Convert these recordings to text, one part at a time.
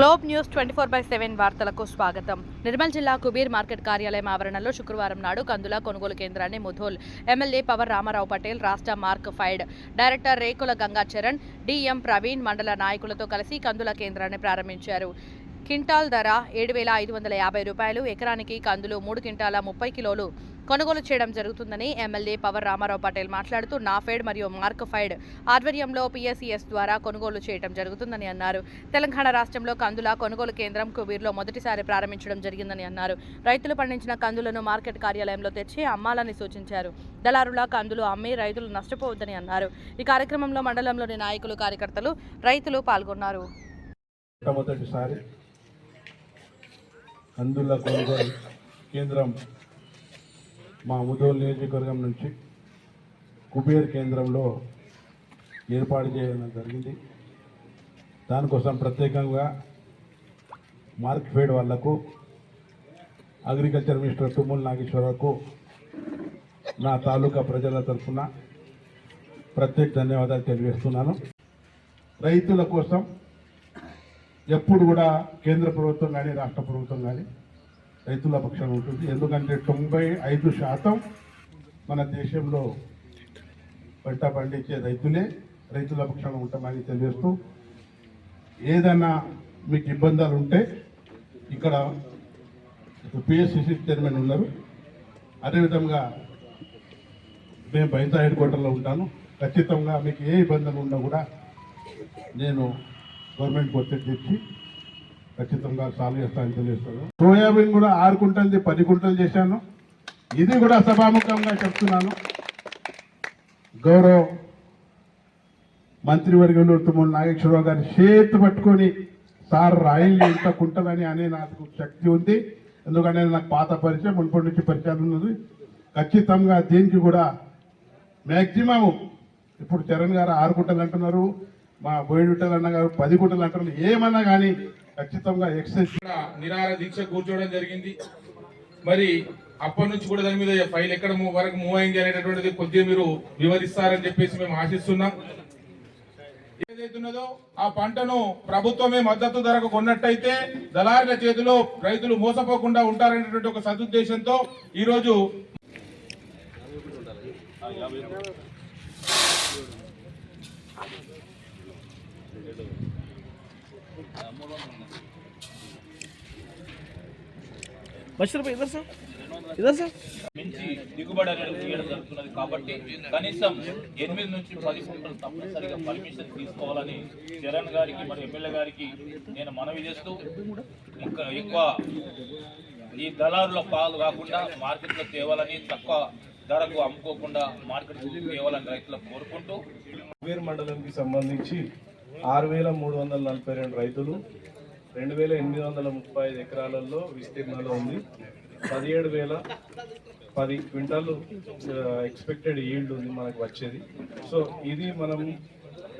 Globe News twenty four by seven వార్తలకు స్వాగతం. నిర్మల్ జిల్లా కుబీర్ మార్కెట్ కార్యాలయం ఆవరణలో శుక్రవారం నాడు కందుల కొనుగోలు కేంద్రాన్ని ముధోల్ ఎమ్మెల్యే పవర్ రామారావు పటేల్ రాష్ట్ర మార్క్ ఫైడ్ డైరెక్టర్ రేకుల గంగాచరణ్ డిఎం ప్రవీణ్ మండల నాయకులతో కలిసి కందుల కేంద్రాన్ని ప్రారంభించారు. క్వింటాల్ ధర ఏడు వేల ఐదు వందల యాభై రూపాయలు. ఎకరానికి కందులు మూడు క్వింటాల ముప్పై కిలోలు. కొనుగోలు చేయడం జరుగుతుందని ఎమ్మెల్యే పవర్ రామారావు పటేల్ మాట్లాడుతూ నాఫెడ్ మరియు మార్క్ ఫైడ్ ఆధ్వర్యంలో పిఎస్సిఎస్ ద్వారా కొనుగోలు చేయడం జరుగుతుందని అన్నారు. తెలంగాణ రాష్ట్రంలో కందుల కొనుగోలు కేంద్రం కుబీర్లో మొదటిసారి ప్రారంభించడం జరిగిందని అన్నారు. రైతులు పండించిన కందులను మార్కెట్ కార్యాలయంలో తెచ్చి అమ్మాలని సూచించారు. దళారుల కందులు అమ్మి రైతులు నష్టపోవద్దని అన్నారు. ఈ కార్యక్రమంలో మండలంలోని నాయకులు కార్యకర్తలు రైతులు పాల్గొన్నారు. మొట్టమొదటిసారి కందుల కొనుగోలు కేంద్రం మా ముదోల్ నియోజకవర్గం నుంచి కుబేర్ కేంద్రంలో ఏర్పాటు చేయడం జరిగింది. దానికోసం ప్రత్యేకంగా మార్క్ఫేడ్ వాళ్ళకు అగ్రికల్చర్ మినిస్టర్ తుమ్మల నాగేశ్వరరావుకు నా తాలూకా ప్రజల తరఫున ప్రత్యేక ధన్యవాదాలు తెలియజేస్తున్నాను. రైతుల కోసం ఎప్పుడు కూడా కేంద్ర ప్రభుత్వం కానీ రాష్ట్ర ప్రభుత్వం కానీ రైతుల పక్షాన ఉంటుంది. ఎందుకంటే తొంభై ఐదు శాతం మన దేశంలో పంట పండించే రైతులే రైతుల పక్షాన ఉంటామని తెలియస్తూ ఏదైనా మీకు ఇబ్బందులు ఉంటే ఇక్కడ పిఎస్సిసి చైర్మన్ ఉన్నారు. అదేవిధంగా మేము బయట హెడ్ క్వార్టర్లో ఉంటాను. ఖచ్చితంగా మీకు ఏ ఇబ్బందులు ఉన్నా కూడా నేను గవర్నమెంట్ ఒత్తిడి తెచ్చి ఖచ్చితంగా సాల్వ్ చేస్తానని తెలియజేస్తాను సోయాబీన్ కూడా ఆరు కుంటలది పది కుంటలు చేశాను. ఇది కూడా సభాముఖంగా చెప్తున్నాను. గౌరవ మంత్రివర్గంలో తుమ్మూరు నాగేశ్వరరావు గారి చేతి పట్టుకొని సార్ రాయల్ని ఇంత కుంటలని అనే నాకు శక్తి ఉంది. ఎందుకంటే నాకు పాత పరిచయం మునుపటి నుంచి పరిచయం ఉన్నది. ఖచ్చితంగా దీనికి కూడా మ్యాక్సిమం ఇప్పుడు చరణ్ గారు ఆరు గుంటలు అంటున్నారు. మా బోయిడుట్టలు అన్న గారు పది గుట్టలు అంటారు ఏమన్నా కానీ ఖచ్చితంగా ఎక్సైజ్ నిరాహార దీక్ష కూర్చోవడం జరిగింది. మరి అప్పటి నుంచి కూడా దాని మీద ఫైల్ ఎక్కడ వరకు మూవ్ అయింది అనేటటువంటిది కొద్దిగా మీరు వివరిస్తారని చెప్పేసి మేము ఆశిస్తున్నాం. ఏదైతున్నదో ఆ పంటను ప్రభుత్వమే మద్దతు ధరకు కొన్నట్టయితే దళారుల చేతిలో రైతులు మోసపోకుండా ఉంటారనేటువంటి ఒక సదుద్దేశంతో ఈరోజు లక్ష రూపాయలు సార్? ఇదా సార్? మించి దిగుబడి అనేది తీయడం జరుగుతున్నది కాబట్టి కనీసం ఎనిమిది నుంచి పది సంవత్సరాలు తప్పనిసరిగా పర్మిషన్ తీసుకోవాలని జగన్ గారికి మరి ఎమ్మెల్యే గారికి నేను మనవి చేస్తూ ఇంకా ఎక్కువ ఈ దళారుల పాలు కాకుండా మార్కెట్లో తేవాలని తక్కువ ధరకు అమ్ముకోకుండా మార్కెట్ తేవాలని రైతులకు కోరుకుంటూ మండలంకి సంబంధించి ఆరు వేల మూడు వందల నలభై రెండు రైతులు రెండు వేల ఎనిమిది వందల ముప్పై ఐదు ఎకరాలలో విస్తీర్ణంలో ఉంది. పదిహేడు వేల పది క్వింటాలు ఎక్స్పెక్టెడ్ ఈల్డ్ ఉంది మనకు వచ్చేది. సో ఇది మనం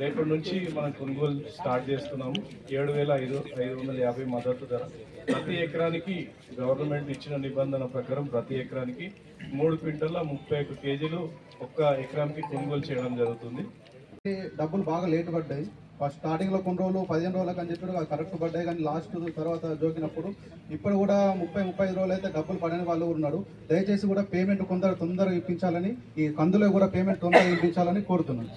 రేపటి నుంచి మనం కొనుగోలు స్టార్ట్ చేస్తున్నాము. ఏడు వేల ఐదు ఐదు వందల యాభై మద్దతు ధర. ప్రతి ఎకరానికి గవర్నమెంట్ ఇచ్చిన నిబంధన ప్రకారం ప్రతి ఎకరానికి మూడు క్వింటల్ల ముప్పై ఒక్క కేజీలు ఒక్క ఎకరానికి కొనుగోలు చేయడం జరుగుతుంది. డబ్బులు బాగా లేట్ పడ్డాయి ఫస్ట్ స్టార్టింగ్లో కొన్ని రోజులు పదిహేను రోజులకు అని చెప్పి కరెక్ట్ పడ్డాయి కానీ లాస్ట్ తర్వాత జోకినప్పుడు. ఇప్పుడు కూడా ముప్పై ముప్పై ఐదు రోజులు అయితే డబ్బులు పడని వాళ్ళు ఉన్నారు దయచేసి కూడా పేమెంట్ కొందరు తొందరగా ఇప్పించాలని ఈ కందులో కూడా పేమెంట్ తొందరగా ఇప్పించాలని కోరుతున్నాను.